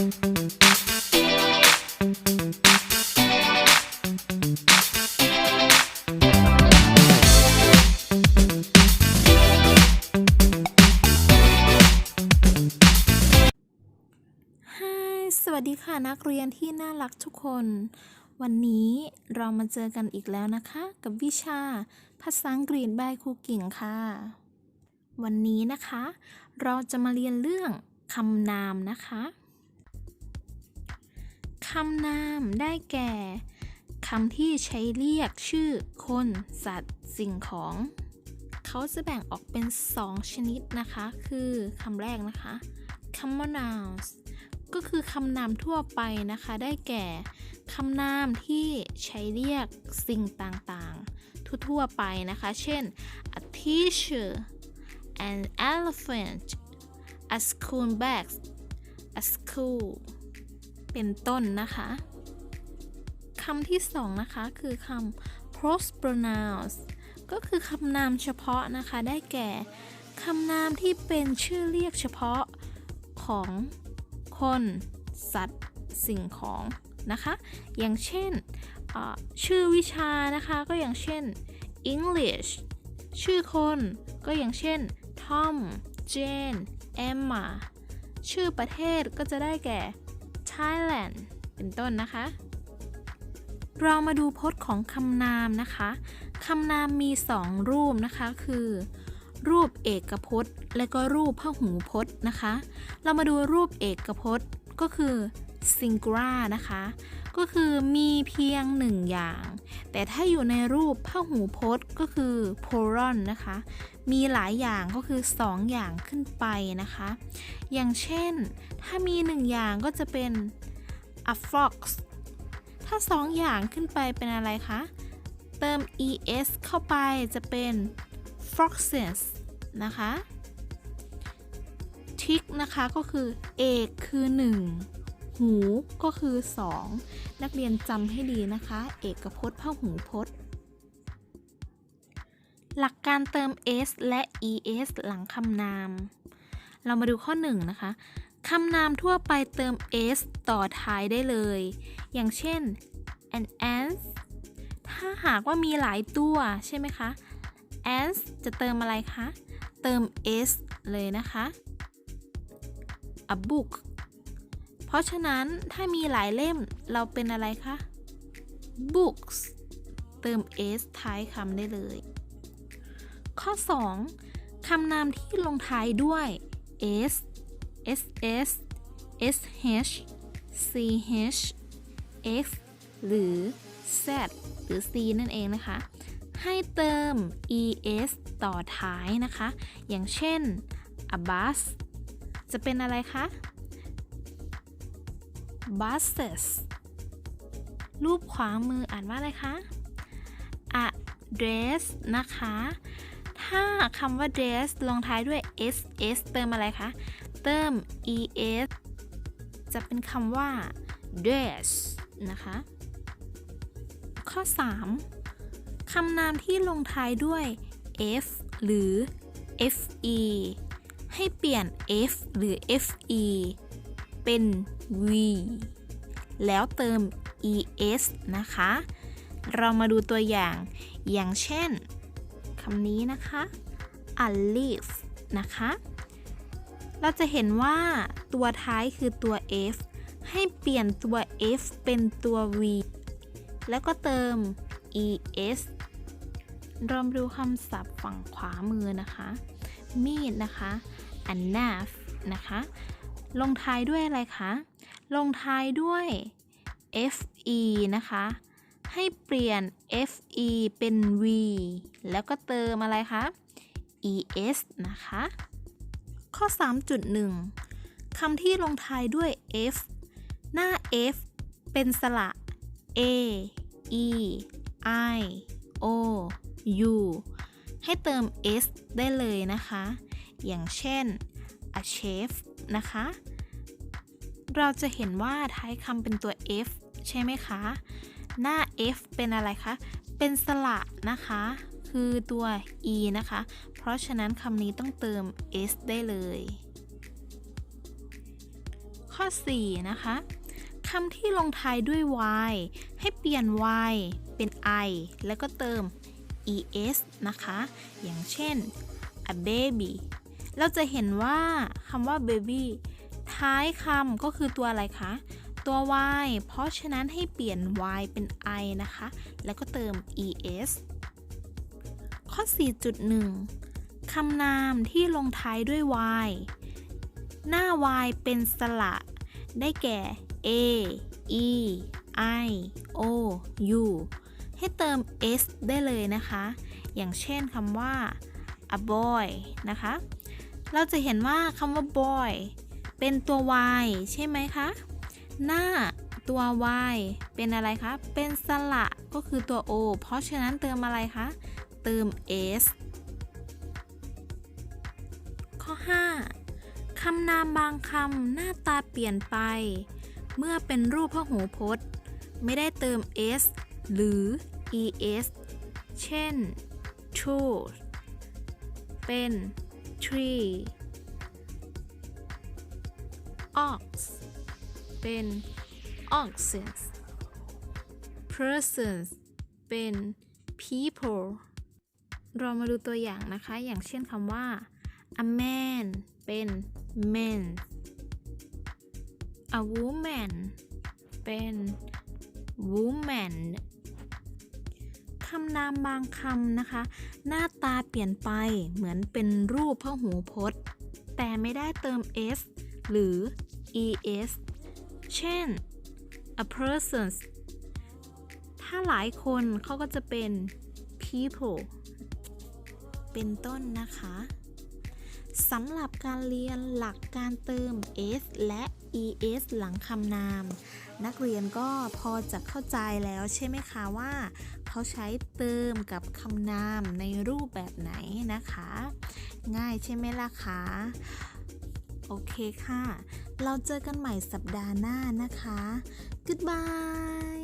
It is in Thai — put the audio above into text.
สวัสดีค่ะนักเรียนที่น่ารักทุกคน วันนี้เรามาเจอกันอีกแล้วนะคะ กับวิชา ภาษาอังกฤษบายครูกิ่งค่ะ วันนี้นะคะ เราจะมาเรียนเรื่องคำนามนะคะ คำนามได้แก่คำที่ใช้เรียกชื่อคน สัตว์ สิ่งของ เขาจะแบ่งออกเป็น 2 ชนิดนะคะ คือคำแรกนะคะ common nouns ก็คือคำนามทั่วไปนะคะ ได้แก่คำนามที่ใช้เรียกสิ่งต่างๆ ทั่วๆไปนะคะ เช่น a teacher an elephant a school bag a school เป็นต้นนะคะคำที่สองนะคะคือคำ prospronouns ก็คือคำนามเฉพาะนะคะ ได้แก่คำนามที่เป็นชื่อเรียกเฉพาะของคน สัตว์ สิ่งของนะคะ อย่างเช่นชื่อวิชานะคะก็อย่างเช่น English ชื่อคนก็อย่างเช่น Tom Jane Emma ชื่อประเทศก็จะได้แก่ Thailand เป็นต้นนะคะ เรามาดูพจน์ของคำนามนะคะคำนามมี2รูปนะคะคือ รูปเอกพจน์ และก็รูปพหูพจน์นะคะ เรามาดูรูปเอกพจน์ก็คือ singular นะคะ ก็คือมีเพียงหนึ่งอย่าง แต่ถ้าอยู่ในรูปพหูพจน์ก็คือ plural นะคะ มีหลายอย่างก็คือ 2 อย่างขึ้นไปนะคะ อย่างเช่น ถ้ามีหนึ่งอย่างก็จะเป็น a fox ถ้าสองอย่างขึ้นไปเป็นอะไรคะ เติม es เข้าไปจะเป็น foxes นะคะ tick นะคะก็คือเอกคือ 1 หูก็คือ 2 นักเรียนจำให้ดีนะคะ เอกพจน์พหูพจน์ หลักการเติม s และ es หลังคำนาม เรามาดูข้อ 1 นะคะคำนามทั่วไปเติม s ต่อท้ายได้เลย อย่างเช่น an ants ถ้าหากว่ามีหลายตัวใช่ไหมคะ ants จะเติมอะไรคะ เติม s เลยนะคะ a book เพราะฉะนั้นถ้ามีหลายเล่มเราเป็นอะไรคะ books เติม s ท้ายคำได้เลย ข้อ 2 คำนามที่ลงท้ายด้วย s ss sh ch x หรือ z หรือ c นั่นเองนะคะ ให้เติม es ต่อท้ายนะคะ อย่างเช่น a bus จะเป็นอะไรคะ buses รูปขวามืออ่านว่าอะไรคะ a dress นะคะ ถ้าคำว่า dress ลงท้ายด้วย ss เติมอะไรคะ เติม es จะเป็นคำว่า dress นะคะ ข้อ 3 คำนามที่ลงท้ายด้วย f หรือ fe ให้เปลี่ยน f หรือ fe เป็น v แล้วเติม es นะคะ เรามาดูตัวอย่างอย่างเช่นคำนี้นะคะ a leaf นะคะ เราจะเห็นว่าตัวท้ายคือตัว f ให้เปลี่ยนตัว f เป็นตัว v แล้วก็เติม es เรามาดูคำศัพท์ฝั่งขวามือนะคะ มีดนะคะ a knife นะคะ ลงท้ายด้วยอะไรคะ ลงท้ายด้วย fe นะคะ ให้เปลี่ยน fe เป็น v แล้วก็เติมอะไรคะ es นะคะ ข้อ 3.1 คำที่ลงท้ายด้วย f หน้า f เป็นสระ a e i o u ให้เติม s ได้เลยนะคะ อย่างเช่น a chef นะคะ เราจะเห็นว่าท้ายคำเป็นตัว f ใช่ไหมคะ หน้า f เป็นอะไรคะ เป็นสระนะคะ คือตัว e นะคะ เพราะฉะนั้นคำนี้ต้องเติม s ได้เลย ข้อ 4 นะคะคำที่ลงท้ายด้วย y ให้เปลี่ยน y เป็น i แล้วก็เติม es นะคะ อย่างเช่น a baby เราจะเห็นว่าคำว่า baby ท้ายคำก็คือตัวอะไรคะ ตัว y เพราะฉะนั้นให้เปลี่ยน y เป็น i นะคะ แล้วก็เติม es ข้อ 4.1 คำนามที่ลงท้ายด้วย y หน้า y เป็นสระ ได้แก่ a e i o u ให้เติม s ได้เลยนะคะ อย่างเช่นคำว่า a boy นะคะ เราจะเห็นว่าคำว่า boy เป็นตัว y ใช่ไหมคะ หน้าตัว y เป็นอะไรคะ เป็นสระก็คือตัว o เพราะฉะนั้นเติมอะไรคะ เติม s ข้อ 5 คำนามบางคำหน้าตาเปลี่ยนไป เมื่อเป็นรูปพหูพจน์ ไม่ได้เติม s หรือ es เช่น true เป็น tree ox เป็น oxen persons เป็น people เรามาดูตัวอย่างนะคะ อย่างเช่นคำว่า a man เป็น men a woman เป็น woman คำนามบางคำนะคะ หน้าตาเปลี่ยนไปเหมือนเป็นรูปพหูพจน์ แต่ไม่ได้เติม s หรือ es เช่น a person ถ้าหลายคนเขาก็จะเป็น people เป็นต้นนะคะสำหรับการเรียนหลักการเติม s และ es หลังคำนาม นักเรียนก็พอจะเข้าใจแล้วใช่ไหมคะว่า เขาใช้เติมกับคำนามในรูปแบบไหนนะคะ ง่ายใช่ไหมล่ะคะ โอเคค่ะ เราเจอกันใหม่สัปดาห์หน้านะคะ goodbye